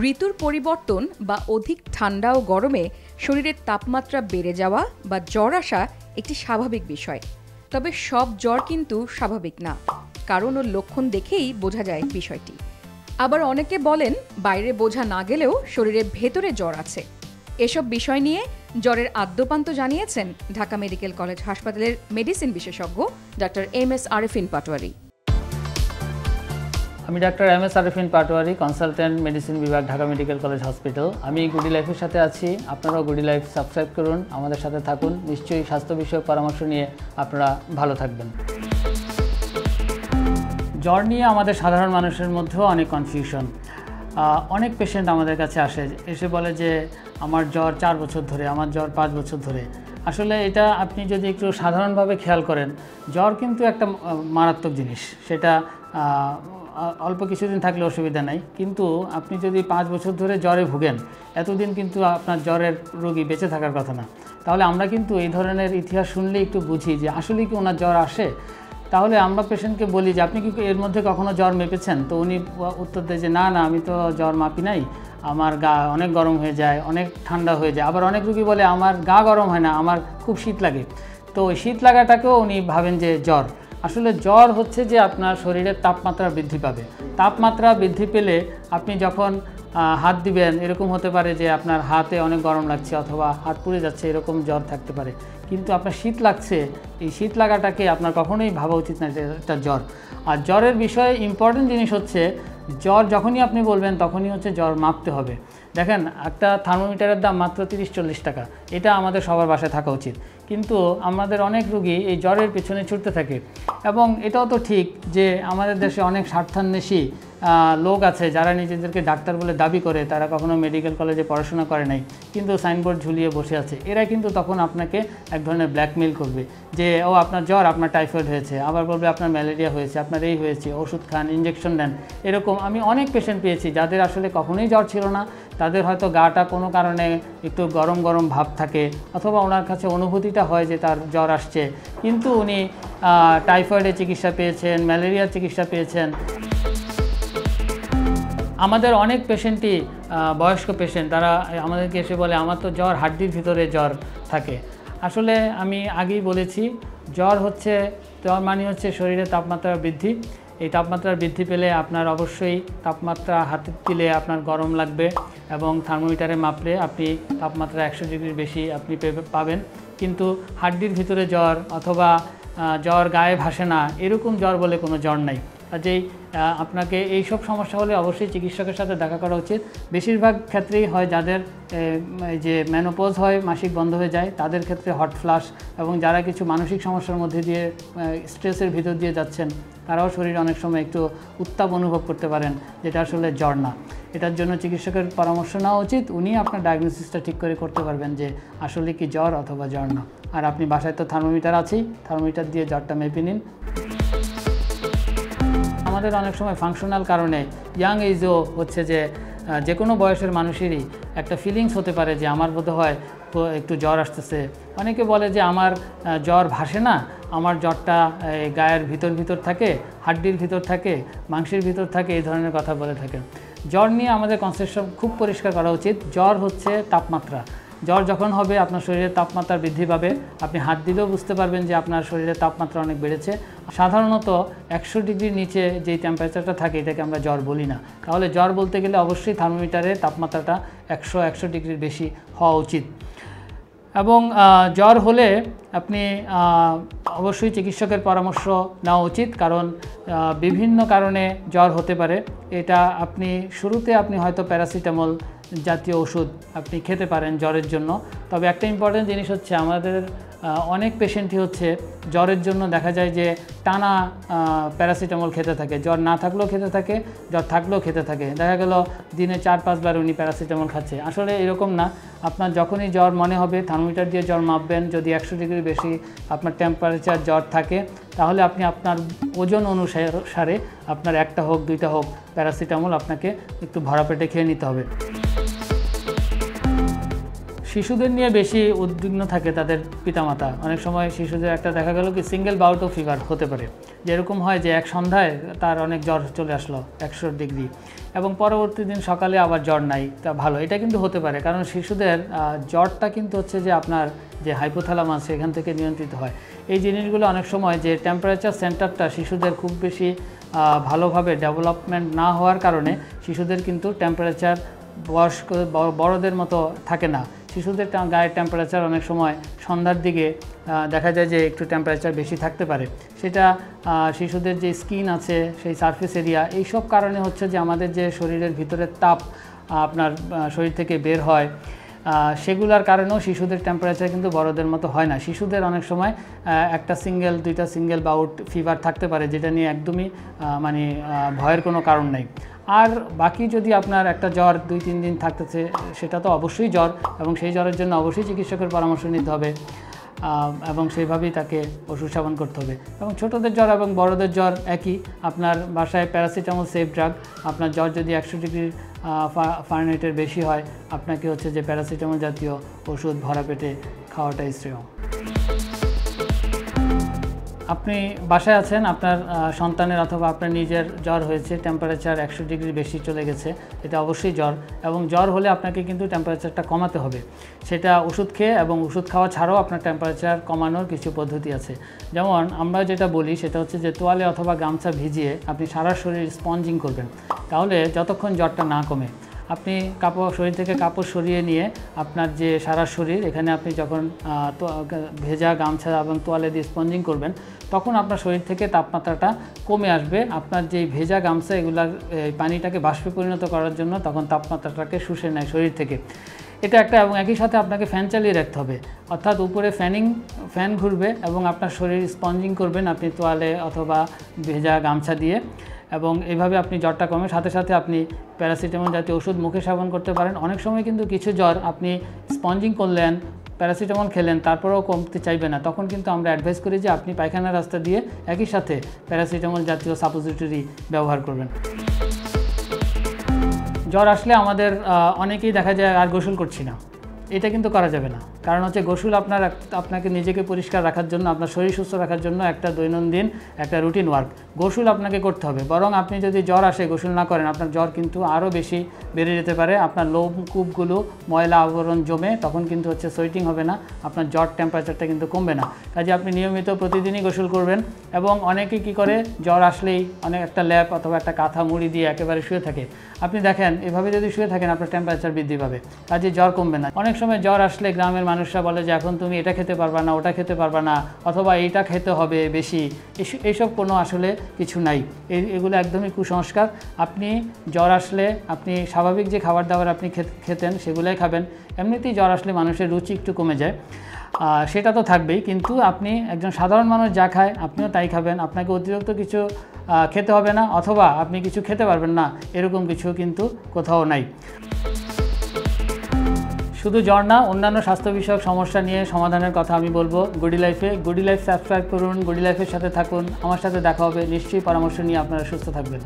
ঋতুর পরিবর্তন বা অধিক ঠান্ডা ও গরমে শরীরের তাপমাত্রা বেড়ে যাওয়া বা জ্বর আসা একটি স্বাভাবিক বিষয়। তবে সব জ্বর কিন্তু স্বাভাবিক না, কারণ ও লক্ষণ দেখেই বোঝা যায় বিষয়টি। আবার অনেকে বলেন, বাইরে বোঝা না গেলেও শরীরের ভেতরে জ্বর আছে। এসব বিষয় নিয়ে জ্বরের আদ্যপান্ত জানিয়েছেন ঢাকা মেডিকেল কলেজ হাসপাতালের মেডিসিন বিশেষজ্ঞ doctor M S Arefin Patwari. আমি doctor M S Arifin Patwari consultant medicine বিভাগ, ঢাকা মেডিকেল কলেজ হসপিটাল আমি গুডি লাইফের সাথে আছি। আপনারাও গুডি লাইফ সাবস্ক্রাইব করুন, আমাদের সাথে থাকুন। নিশ্চয়ই স্বাস্থ্য বিষয়ক পরামর্শ নিয়ে আপনারা ভালো থাকবেন। জ্বর নিয়ে আমাদের সাধারণ মানুষের মধ্যেও অনেক কনফিউশন অনেক পেশেন্ট আমাদের কাছে আসে, এসে বলে যে, আমার জ্বর চার বছর ধরে, আমার জ্বর পাঁচ বছর ধরে। আসলে এটা আপনি যদি একটু সাধারণভাবে খেয়াল করেন, জ্বর কিন্তু একটা মারাত্মক জিনিস। সেটা অল্প কিছুদিন থাকলে অসুবিধা নাই। কিন্তু আপনি যদি পাঁচ বছর ধরে জ্বরে ভুগেন, এতদিন কিন্তু আপনার জ্বরের রোগী বেঁচে থাকার কথা না। তাহলে আমরা কিন্তু এই ধরনের ইতিহাস শুনলে একটু বুঝি যে আসলে কি ওনার জ্বর আসে? তাহলে আমরা পেশেন্টকে বলি যে, আপনি কি এর মধ্যে কখনো জ্বর মেপেছেন? তো উনি উত্তর দেয় যে, না না, আমি তো জ্বর মাপি নাই। আমার গা অনেক গরম হয়ে যায়, অনেক ঠান্ডা হয়ে যায়। আবার অনেক রুগী বলে, আমার গা গরম হয় না, আমার খুব শীত লাগে। তো শীত লাগাটাকেও উনি ভাবেন যে জ্বর। আসলে জ্বর হচ্ছে যে আপনার শরীরের তাপমাত্রা বৃদ্ধি পাবে। তাপমাত্রা বৃদ্ধি পেলে আপনি যখন হাত দিবেন, এরকম হতে পারে যে আপনার হাতে অনেক গরম লাগছে অথবা হাত পুড়ে যাচ্ছে, এরকম জ্বর থাকতে পারে। কিন্তু আপনার শীত লাগছে, এই শীত লাগাটাকে আপনার কখনোই ভাবা উচিত না এটা জ্বর। আর জ্বরের বিষয়ে ইম্পর্টেন্ট জিনিস হচ্ছে, জ্বর যখনই আপনি বলবেন তখনই হচ্ছে জ্বর মাপতে হবে। দেখেন, একটা থার্মোমিটারের দাম মাত্র তিরিশ চল্লিশ টাকা। এটা আমাদের সবার বাসায় থাকা উচিত। কিন্তু আমাদের অনেক রুগী এই জ্বরের পেছনে ছুটতে থাকে। এবং এটাও তো ঠিক যে আমাদের দেশে অনেক স্বার্থান্বেষী লোক আছে যারা নিজেদেরকে ডাক্তার বলে দাবি করে, তারা কখনো মেডিকেল কলেজে পড়াশোনা করে নাই, কিন্তু সাইনবোর্ড ঝুলিয়ে বসে আছে। এরা কিন্তু তখন আপনাকে এক ধরনের ব্ল্যাকমেল করবে যে, ও, আপনার জ্বর, আপনার টাইফয়েড হয়েছে। আবার বলবে, আপনার ম্যালেরিয়া হয়েছে, আপনার এই হয়েছে, ওষুধ খান ইঞ্জেকশন দেন। এরকম আমি অনেক পেশেন্ট পেয়েছি যাদের আসলে কখনোই জ্বর ছিল না তাদের হয়তো গাটা কোনো কারণে একটু গরম গরম ভাব থাকে, অথবা ওনার কাছে অনুভূতিটা হয় যে তার জ্বর আসছে। কিন্তু উনি টাইফয়েডের চিকিৎসা পেয়েছেন, ম্যালেরিয়ার চিকিৎসা পেয়েছেন। আমাদের অনেক পেশেন্টই বয়স্ক পেশেন্ট, তারা আমাদেরকে এসে বলে, আমার তো জ্বর, হাড্ডির ভিতরে জ্বর থাকে। আসলে আমি আগেই বলেছি, জ্বর হচ্ছে, জ্বর মানে হচ্ছে শরীরে তাপমাত্রা বৃদ্ধি। এই তাপমাত্রা বৃদ্ধি পেলে আপনার অবশ্যই তাপমাত্রা হাতে দিলে আপনার গরম লাগবে। এবং থার্মোমিটারে মাপলে আপনি তাপমাত্রা একশো ডিগ্রির বেশি আপনি পাবেন। কিন্তু হাড্ডির ভিতরে জ্বর অথবা জ্বর গায়ে ভাসে না, এরকম জ্বর বলে কোনো জ্বর নাই। কাজেই আপনাকে এই সব সমস্যা হলে অবশ্যই চিকিৎসকের সাথে দেখা করা উচিত। বেশিরভাগ ক্ষেত্রেই হয় যাদের যে ম্যানোপোজ হয়, মাসিক বন্ধ হয়ে যায়, তাদের ক্ষেত্রে হট ফ্লাশ এবং যারা কিছু মানসিক সমস্যার মধ্যে দিয়ে স্ট্রেসের ভিতর দিয়ে যাচ্ছেন, তারাও শরীরে অনেক সময় একটু উত্তাপ অনুভব করতে পারেন, যেটা আসলে জ্বর না। এটার জন্য চিকিৎসকের পরামর্শ নেওয়া উচিত। উনি আপনার ডায়াগনোসিসটা ঠিক করে করতে পারবেন যে আসলে কি জ্বর অথবা জ্বর না। আর আপনি বাসায় তো থার্মোমিটার আছেই থার্মোমিটার দিয়ে জ্বরটা মেপে নিন। আমাদের অনেক সময় ফাংশনাল কারণে ইয়াং এজও হচ্ছে যে যে কোনো বয়সের মানুষেরই একটা ফিলিংস হতে পারে যে আমার বোধ হয় একটু জ্বর আসতেছে। অনেকে বলে যে আমার জ্বর ভাসে না, আমার জ্বরটা গায়ের ভিতর ভিতর থাকে, হাড্ডির ভিতর থাকে, মাংসের ভিতর থাকে, এই ধরনের কথা বলে থাকে। জ্বর নিয়ে আমাদের কনসেপশন খুব পরিষ্কার করা উচিত। জ্বর হচ্ছে তাপমাত্রা। জ্বর যখন হবে, আপনার শরীরের তাপমাত্রা বৃদ্ধি পাবে। আপনি হাত দিলেও বুঝতে পারবেন যে আপনার শরীরের তাপমাত্রা অনেক বেড়েছে। সাধারণত একশো ডিগ্রির নিচে যেই টেম্পারেচারটা থাকে, এটাকে আমরা জ্বর বলি না। তাহলে জ্বর বলতে গেলে অবশ্যই থার্মোমিটারের তাপমাত্রাটা একশো একশো ডিগ্রির বেশি হওয়া উচিত। এবং জ্বর হলে আপনি অবশ্যই চিকিৎসকের পরামর্শ নেওয়া উচিত, কারণ বিভিন্ন কারণে জ্বর হতে পারে। এটা আপনি শুরুতে আপনি হয়তো প্যারাসিটামল জাতীয় ওষুধ আপনি খেতে পারেন জ্বরের জন্য। তবে একটা ইম্পর্টেন্ট জিনিস হচ্ছে আমাদের অনেক পেশেন্টই হচ্ছে, জ্বরের জন্য দেখা যায় যে টানা প্যারাসিটামল খেতে থাকে। জ্বর না থাকলেও খেতে থাকে, জ্বর থাকলেও খেতে থাকে। দেখা গেল দিনে চার, পাঁচবার উনি প্যারাসিটামল খাচ্ছে। আসলে এরকম না। আপনার যখনই জ্বর মনে হবে থার্মোমিটার দিয়ে জ্বর মাপবেন। যদি একশো ডিগ্রির বেশি আপনার টেম্পারেচার জ্বর থাকে, তাহলে আপনি আপনার ওজন অনুসারে আপনার একটা হোক, দুইটা হোক প্যারাসিটামল আপনাকে একটু ভরা পেটে খেয়ে নিতে হবে। শিশুদের নিয়ে বেশি উদ্বিগ্ন থাকে তাদের পিতামাতা। অনেক সময় শিশুদের একটা দেখা গেল কি সিঙ্গেল বাউট অফ ফিভার হতে পারে। যেরকম হয় যে এক সন্ধ্যায় তার অনেক জ্বর চলে আসলো একশো ডিগ্রি এবং পরবর্তী দিন সকালে আবার জ্বর নাই, তা ভালো। এটা কিন্তু হতে পারে কারণ শিশুদের জ্বরটা কিন্তু হচ্ছে যে আপনার যে হাইপোথ্যালামাস সেখান থেকে নিয়ন্ত্রিত হয়। এই জিনিসগুলো অনেক সময় যে টেম্পারেচার সেন্টারটা শিশুদের খুব বেশি ভালোভাবে ডেভেলপমেন্ট না হওয়ার কারণে শিশুদের কিন্তু টেম্পারেচার বয়স্ক বড়দের মতো থাকে না। শিশুদের গায়ের টেম্পারেচার অনেক সময় সন্ধ্যার দিকে দেখা যায় যে একটু টেম্পারেচার বেশি থাকতে পারে। সেটা শিশুদের যে স্কিন আছে, সেই সারফেস এরিয়া এইসব কারণে হচ্ছে যে আমাদের যে শরীরের ভিতরের তাপ আপনার শরীর থেকে বের হয় সেগুলোর কারণেও শিশুদের টেম্পারেচার কিন্তু বড়দের মতো হয় না। শিশুদের অনেক সময় একটা সিঙ্গেল দুইটা সিঙ্গেল বাউট ফিভার থাকতে পারে, যেটা নিয়ে একদমই মানে ভয়ের কোনো কারণ নেই। আর বাকি যদি আপনার একটা জ্বর দুই, তিন দিন থাকতেছে, সেটা তো অবশ্যই জ্বর এবং সেই জ্বরের জন্য অবশ্যই চিকিৎসকের পরামর্শ নিতে হবে এবং সেইভাবেই তাকে ওষুধ সেবন করতে হবে। এবং ছোটদের জ্বর এবং বড়দের জ্বর একই। আপনার বাসায় প্যারাসিটামল সেফ ড্রাগ আপনার জ্বর যদি একশো ডিগ্রি ফারেনহাইটের বেশি হয়, আপনাকে হচ্ছে যে প্যারাসিটামল জাতীয় ওষুধ ভরা পেটে খাওয়াটাই শ্রেয়। আপনি বাসায় আছেন, আপনার সন্তানের অথবা আপনার নিজের জ্বর হয়েছে টেম্পারেচার একশো ডিগ্রি বেশি চলে গেছে, এটা অবশ্যই জ্বর এবং জ্বর হলে আপনাকে কিন্তু টেম্পারেচারটা কমাতে হবে। সেটা ওষুধ খেয়ে এবং ওষুধ খাওয়া ছাড়াও আপনার টেম্পারেচার কমানোর কিছু পদ্ধতি আছে। যেমন আমরা যেটা বলি সেটা হচ্ছে যে তোয়ালে অথবা গামছা ভিজিয়ে আপনি সারা শরীর স্পঞ্জিং করবেন। তাহলে যতক্ষণ জ্বরটা না কমে আপনি কাপড়, শরীর থেকে কাপড় সরিয়ে নিয়ে আপনার যে সারা শরীর, এখানে আপনি যখন ভেজা গামছা এবং তোয়ালে দিয়ে স্পঞ্জিং করবেন, তখন আপনার শরীর থেকে তাপমাত্রাটা কমে আসবে। আপনার যে ভেজা গামছা, এগুলার পানিটাকে বাষ্পে পরিণত করার জন্য তখন তাপমাত্রাটাকে শুষে নেয় শরীর থেকে। এটা একটা, এবং একই সাথে আপনাকে ফ্যান চালিয়ে রাখতে হবে। অর্থাৎ উপরে ফ্যানিং ফ্যান ঘুরবে এবং আপনার শরীর স্পঞ্জিং করবেন আপনি তোয়ালে অথবা ভেজা গামছা দিয়ে। এবং এইভাবে আপনি জ্বরটা কমে সাথে সাথে আপনি প্যারাসিটামল জাতীয় ওষুধ মুখে সেবন করতে পারেন। অনেক সময় কিন্তু কিছু জ্বর আপনি স্পঞ্জিং করলেন, প্যারাসিটামল খেলেন, তারপরেও কমতে চাইবে না। তখন কিন্তু আমরা অ্যাডভাইস করি যে আপনি পায়খানা রাস্তা দিয়ে একই সাথে প্যারাসিটামল জাতীয় সাপোজিটরি ব্যবহার করবেন। জ্বর আসলে আমাদের অনেকেই দেখা যায় আর গোসল করছি না। এটা কিন্তু করা যাবে না। কারণ হচ্ছে গোসল আপনার আপনাকে নিজেকে পরিষ্কার রাখার জন্য, আপনার শরীর সুস্থ রাখার জন্য একটা দৈনন্দিন, একটা রুটিন ওয়ার্ক গোসল আপনাকে করতে হবে। বরং আপনি যদি জ্বর আসে, গোসল না করেন, আপনার জ্বর কিন্তু আরও বেশি বেড়ে যেতে পারে। আপনার লোম কূপগুলো ময়লা আবরণ জমে, তখন কিন্তু হচ্ছে সোয়েটিং হবে না, আপনার জ্বর টেম্পারেচারটা কিন্তু কমবে না। কাজে আপনি নিয়মিত প্রতিদিনই গোসল করবেন এবং অনেকে কি করে, জ্বর আসলেই অনেক একটা ল্যাপ অথবা একটা কাঁথা মুড়ি দিয়ে একেবারে শুয়ে থাকে। আপনি দেখেন, এভাবে যদি শুয়ে থাকেন, আপনার টেম্পারেচার বৃদ্ধি পাবে। কাজে জ্বর কমবে না। অনেক সময় জ্বর আসলে গ্রামের মানুষরা বলে যে এখন তুমি এটা খেতে পারবা না, ওটা খেতে পারবা না, অথবা এইটা খেতে হবে বেশি। এইসব কোনো আসলে কিছু নাই। এগুলো একদমই কুসংস্কার। আপনি জ্বর আসলে আপনি স্বাভাবিক যে খাবার দাবার আপনি খেত- খেতেন সেগুলোই খাবেন। এমনিতেই জ্বর আসলে মানুষের রুচি একটু কমে যায়। সেটা তো থাকবেই, কিন্তু আপনি একজন সাধারণ মানুষ যা খায় আপনিও তাই খাবেন। আপনাকে অতিরিক্ত কিছু খেতে হবে না, অথবা আপনি কিছু খেতে পারবেন না, এরকম কিছু কিন্তু কোথাও নাই। শুধু জ্বর না, অন্যান্য স্বাস্থ্য বিষয়ক সমস্যা নিয়ে সমাধানের কথা আমি বলব। গুডি লাইফে গুডি লাইফ সাবস্ক্রাইব করুন গুডি লাইফের সাথে থাকুন। আমার সাথে দেখা হবে। নিশ্চয়ই পরামর্শ নিয়ে আপনারা সুস্থ থাকবেন।